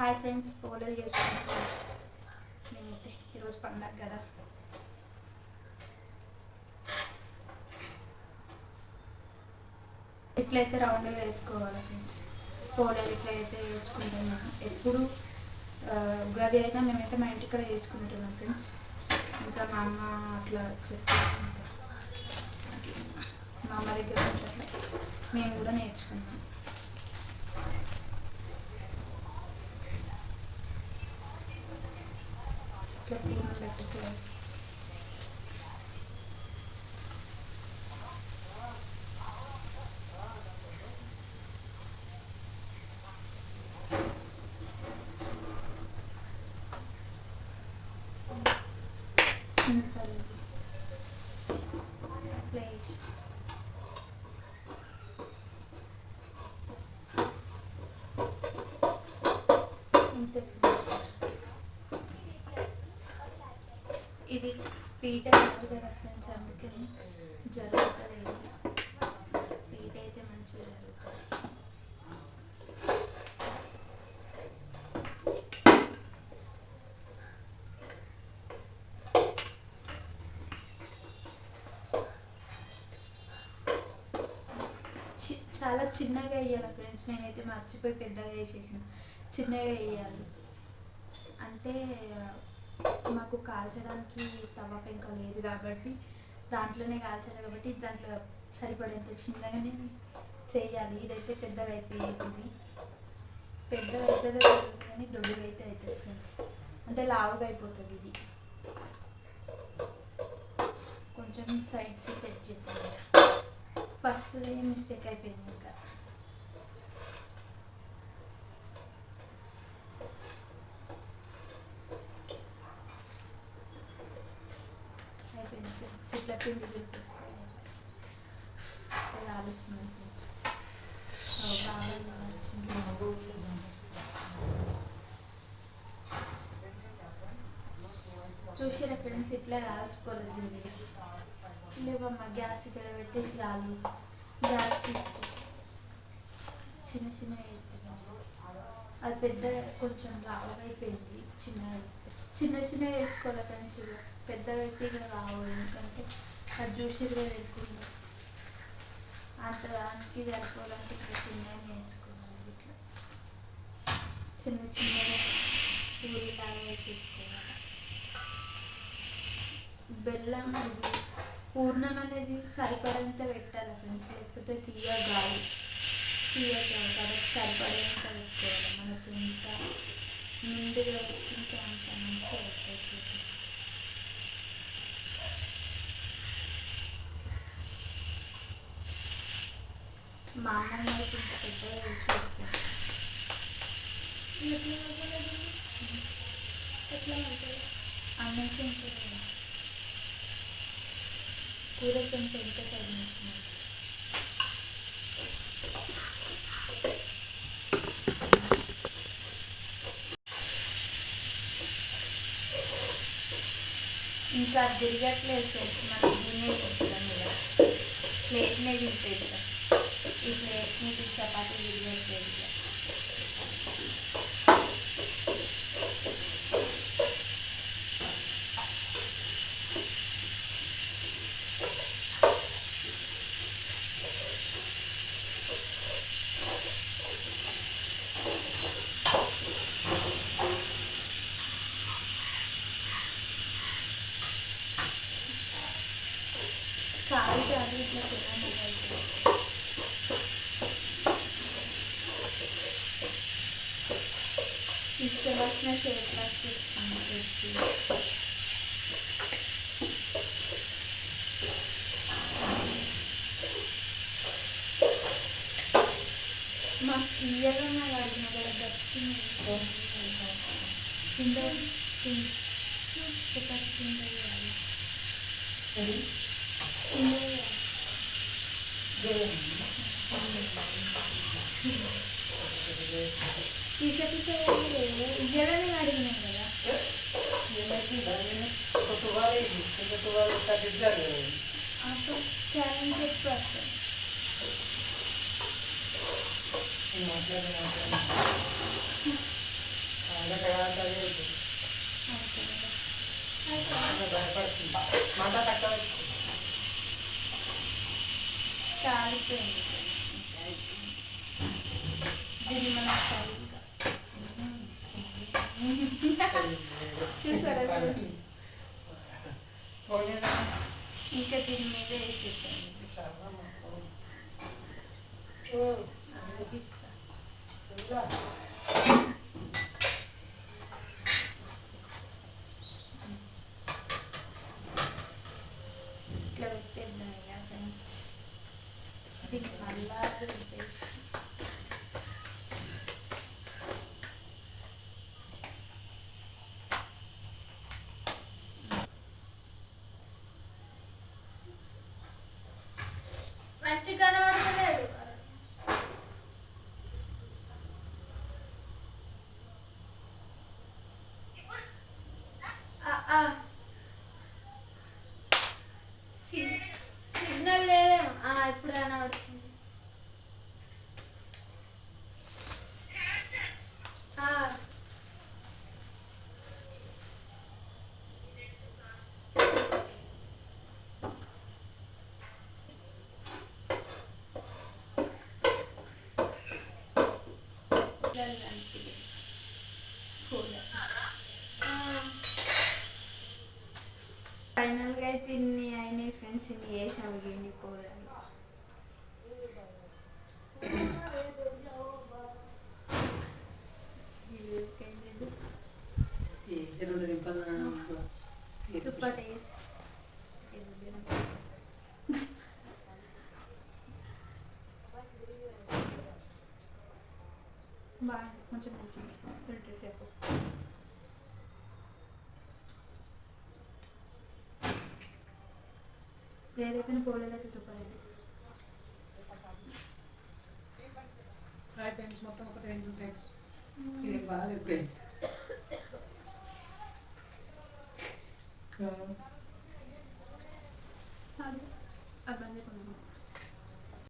Hi friends పోలలు చేసుకుంటాం నేనైతే ఈరోజు పండగ కదా. ఇట్లయితే రౌండ్గా వేసుకోవాలి ఫ్రెండ్స్ పోలేలు ఇట్లయితే వేసుకుంటున్నాం ఎప్పుడు ఉగాది అయినా మేమైతే మా ఇంటికాడ వేసుకుంటున్నాం ఫ్రెండ్స్ ఇంకా మా అమ్మ అట్లా చెప్పి మా అమ్మ దగ్గర మేము కూడా నేర్చుకున్నాం Natingin ako sa'yo. ఇది పీట కాదు కదా ఫ్రెండ్స్ అందుకని జరుగుతుంది పీట అయితే మంచిగా జరుగుతుంది. చి- చాలా చిన్నగా వేయాలి ఫ్రెండ్స్. నేనైతే మర్చిపోయి పెద్దగా వేసేసిన. చిన్నగా వేయాలి. అంటే మాకు కాల్చడానికి తవ్వ పెంక లేదు కాబట్టి దాంట్లోనే కాల్చాలి కాబట్టి దాంట్లో సరిపడేంత చిన్నగానే చేయాలి. ఇదైతే పెద్దగా అయిపోయింది. పెద్దగా అయితే కానీ దొడ్డుగా అయితే అవుతుంది ఫ్రెండ్స్ అంటే లావుగా అయిపోతుంది ఇది. కొంచెం సైడ్స్ సెట్ చేద్దాం. ఫస్ట్ మిస్టేక్ అయిపోయింది ఇంకా? అయిపోయింది ఇట్లా పిండి చూపిస్తాయి ఇలా ఆలోచిస్తుంది ఫ్రెండ్స్ ఇట్లా కాల్చుకోలేదు లేవమ్మ గ్యాస్ ఇక్కడ పెట్టేసి చాలు గ్యాస్ తీసుకు. చిన్న చిన్న వేస్తున్నాము అది పెద్ద కొంచెం లావుగా అయిపోయింది చిన్నగా వేస్తే. చిన్న చిన్న వేసుకోవాలి ఫ్రెండ్స్ పెద్ద పెద్దగా అయితే ఇక రావు. ఎందుకంటే అది చూసిగా లేకుండా అంత దానికి సరిపోవాలంటే ఇంకా చిన్నవి వేసుకోవాలి ఇట్లా. చిన్న చిన్నగా ఊరిలాగా వేసేసుకోవాలి బెల్లం అనేది పూర్ణం అనేది సరిపడంత పెట్టాలి ఫ్రెండ్స్. లేకపోతే తీయ గాలి తీయ కాబట్టి సరిపడేంత పెట్టుకోవాలి మనకి ఇంకా నిండుగా పెట్టుకుంటే అంత మంచిగా అవుతుంది మా అమ్మమ్మ అయితే పెద్దగా ఎట్లా ఉంటుంది అన్నం చెంచా కూర చెంచా ఎంత సైజు ఇంకా తిరగట్లేదు ఫ్రెండ్స్ మనం గిన్నె తింటాం ఇక ప్లేట్నే తింపేస్తాం ఈ ప్లేట్ని చపాతీ తిరగట్లేదు ఇక కాలు కాదు ఇట్లా తినాలి ఇష్టం వచ్చిన షేప్ ఇస్తాను తెచ్చి మా తీయగా నా వాడిన కూడా గట్టి కింద కింద చపాతి కింద వేయాలి కింద వేయాలి తీసే తీసే ఇయ్యాలని అడిగినాం కదా అప్పుడు క్యారెంట్ ఎక్కువ వస్తాయి గంట కాదు అదే ఉంటుంది. అంతే కదా. అలా భయపడుతుంది మాట తక్కువ పెట్టుకో. కాలిపోయింది దీన్ని మనం ఇంకా దీని మీద వేసేసాను ఓ, ఆగిస్తా. చూద్దా. ఇట్లా పెట్టేద్దాం ఇక ఫ్రెండ్స్ దీనికి మళ్ళా ఫైనల్గా అయితే ఇన్ని అయినాయి ఫ్రెండ్స్ ఇన్ని వేసాము గిన్ని బాగుంది కొంచెం ఫిల్టర్ చెప్పు ఏదైపోయిన పోలేదైతే చెప్పలేదు ఫ్రెండ్స్ మొత్తం ఒక రెండు ఫ్రెండ్స్ ఇది బాగాలేదు ఫ్రెండ్స్